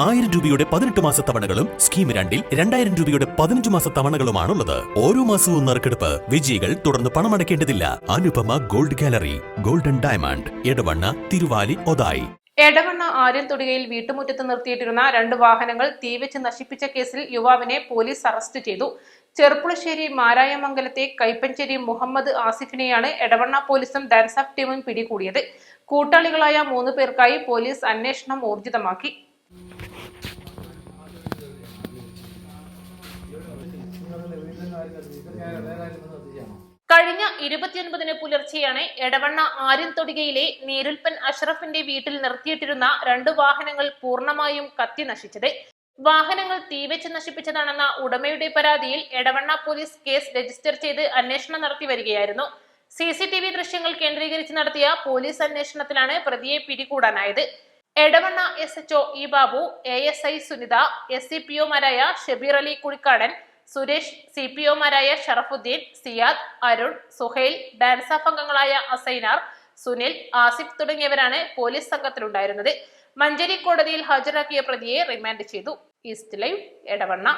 ആയിരം രൂപയുടെ പതിനെട്ട് മാസ തവണകളും സ്കീം രണ്ടിൽ രണ്ടായിരം രൂപയുടെ പതിനഞ്ച് മാസ തവണകളുമാണുള്ളത്. ഓരോ മാസവും നറുക്കെടുപ്പ് വിജയികൾ തുടർന്ന് പണമടയ്ക്കേണ്ടതില്ല. Anupama gold gallery golden diamond Edavanna Thiruvali Othai. Edavanna Aryan Thodikayil വീട്ടുമുറ്റത്ത് നിർത്തിയിട്ടിരുന്ന രണ്ട് വാഹനങ്ങൾ തീവെച്ച് നശിപ്പിച്ച കേസിൽ യുവാവിനെ പോലീസ് അറസ്റ്റ് ചെയ്തു. ചെറുപ്പുളശ്ശേരി മാരായമംഗലത്തെ കൈപ്പഞ്ചേരി മുഹമ്മദ് ആസിഫിനെയാണ് എടവണ്ണ പോലീസും ഡാൻസാഫ് ടീമും പിടികൂടിയത്. കൂട്ടാളികളായ മൂന്ന് പേർക്കായി പോലീസ് അന്വേഷണം ഊർജിതമാക്കി. കഴിഞ്ഞ ഇരുപത്തിയൊൻപതിന് പുലർച്ചെയാണ് എടവണ്ണ ആര്യൻ തൊടികയിലെ നീരുൽപ്പൻ അഷ്റഫിന്റെ വീട്ടിൽ നിർത്തിയിട്ടിരുന്ന രണ്ട് വാഹനങ്ങൾ പൂർണമായും കത്തി നശിച്ചത്. വാഹനങ്ങൾ തീവെച്ച് നശിപ്പിച്ചതാണെന്ന ഉടമയുടെ പരാതിയിൽ എടവണ്ണ പോലീസ് കേസ് രജിസ്റ്റർ ചെയ്ത് അന്വേഷണം നടത്തി വരികയായിരുന്നു. സി സി ടി വി ദൃശ്യങ്ങൾ കേന്ദ്രീകരിച്ച് നടത്തിയ പോലീസ് അന്വേഷണത്തിലാണ് പ്രതിയെ പിടികൂടാനായത്. Edavanna S H O E Babu A S I Sunitha S C P ഒമാരായ Shabeer Ali Kuzhikkadan Suresh C P ഒമാരായ ഷറഫുദ്ദീൻ സിയാദ് അരുൺ സുഹൈൽ ഡാൻസാഫ് അംഗങ്ങളായ അസൈനാർ സുനിൽ ആസിഫ് തുടങ്ങിയവരാണ് പോലീസ് സംഘത്തിലുണ്ടായിരുന്നത്. മഞ്ചേരി കോടതിയിൽ ഹാജരാക്കിയ പ്രതിയെ റിമാൻഡ് ചെയ്തു. East live Edavanna.